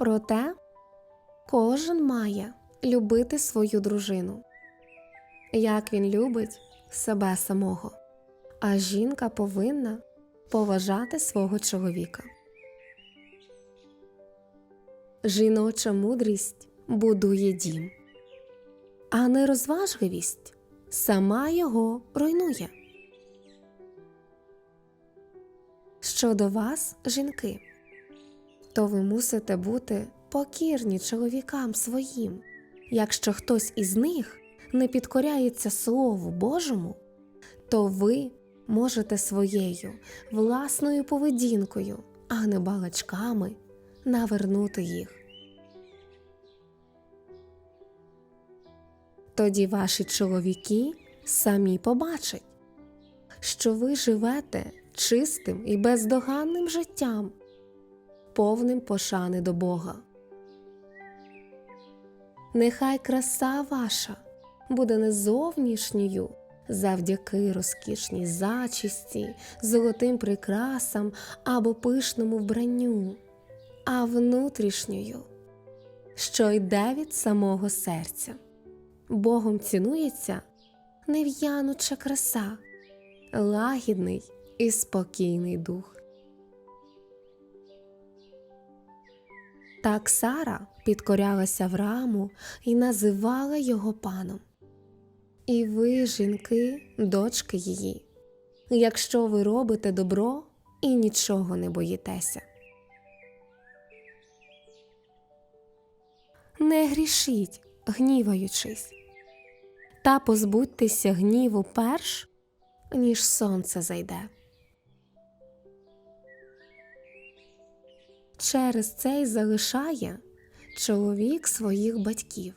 Проте кожен має любити свою дружину, як він любить себе самого, а жінка повинна поважати свого чоловіка. Жіноча мудрість будує дім, а нерозважливість сама його руйнує. Щодо вас, жінки, то ви мусите бути покірні чоловікам своїм. Якщо хтось із них не підкоряється Слову Божому, то ви можете своєю власною поведінкою, а не балачками навернути їх. Тоді ваші чоловіки самі побачать, що ви живете чистим і бездоганним життям, повним пошани до Бога. Нехай краса ваша буде не зовнішньою завдяки розкішній зачісті, золотим прикрасам або пишному вбранню, а внутрішньою, що йде від самого серця. Богом цінується нев'януча краса, лагідний і спокійний дух. Так Сара підкорялася Аврааму і називала його паном. І ви, жінки, дочки її, якщо ви робите добро і нічого не боїтеся. Не грішіть, гніваючись, та позбудьтеся гніву перш, ніж сонце зайде. Через це й залишає чоловік своїх батьків,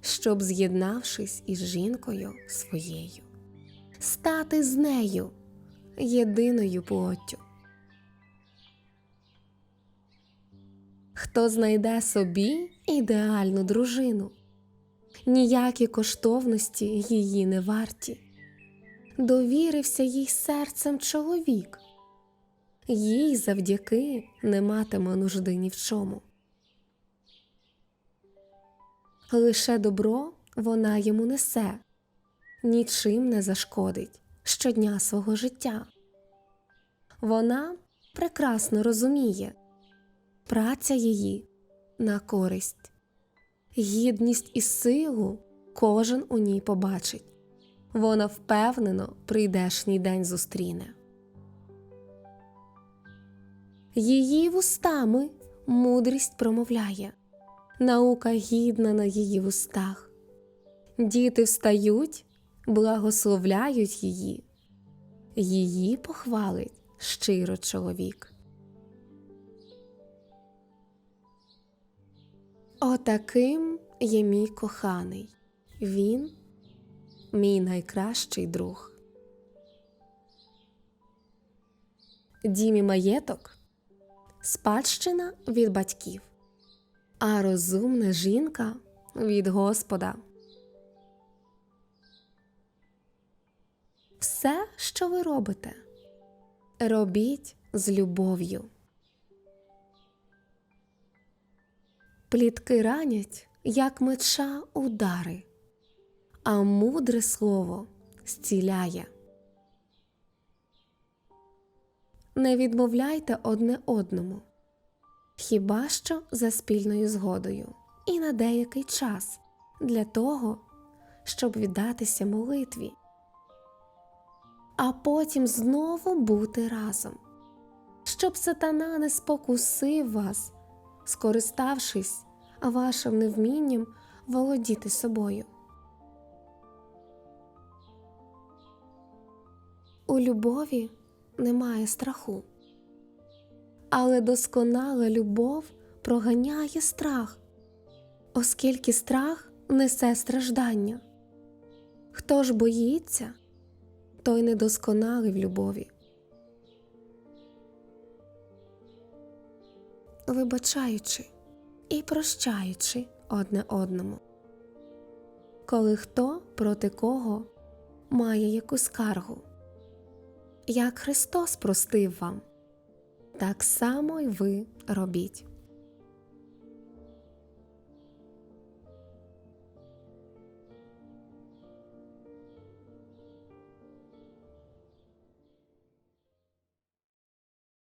щоб, з'єднавшись із жінкою своєю, стати з нею єдиною плоттю. Хто знайде собі ідеальну дружину, ніякі коштовності її не варті, довірився їй серцем чоловік, їй завдяки не матиме нужди ні в чому. Лише добро вона йому несе, нічим не зашкодить щодня свого життя. Вона прекрасно розуміє, праця її на користь, гідність і силу кожен у ній побачить. Вона впевнено прийдешній день зустріне. Її вустами мудрість промовляє, наука гідна на її вустах. Діти встають, благословляють її, її похвалить щиро чоловік. Отаким є мій коханий, він мій найкращий друг. Дім і маєток спадщина від батьків, а розумна жінка від Господа. Все, що ви робите, робіть з любов'ю. Плітки ранять, як меча удари, а мудре слово зціляє. Не відмовляйте одне одному, хіба що за спільною згодою, і на деякий час для того, щоб віддатися молитві, а потім знову бути разом, щоб сатана не спокусив вас, скориставшись вашим невмінням володіти собою. У любові немає страху, але досконала любов проганяє страх, оскільки страх несе страждання. Хто ж боїться, той недосконалий в любові. Вибачаючи і прощаючи одне одному, коли хто проти кого має яку скаргу. Як Христос простив вам, так само й ви робіть.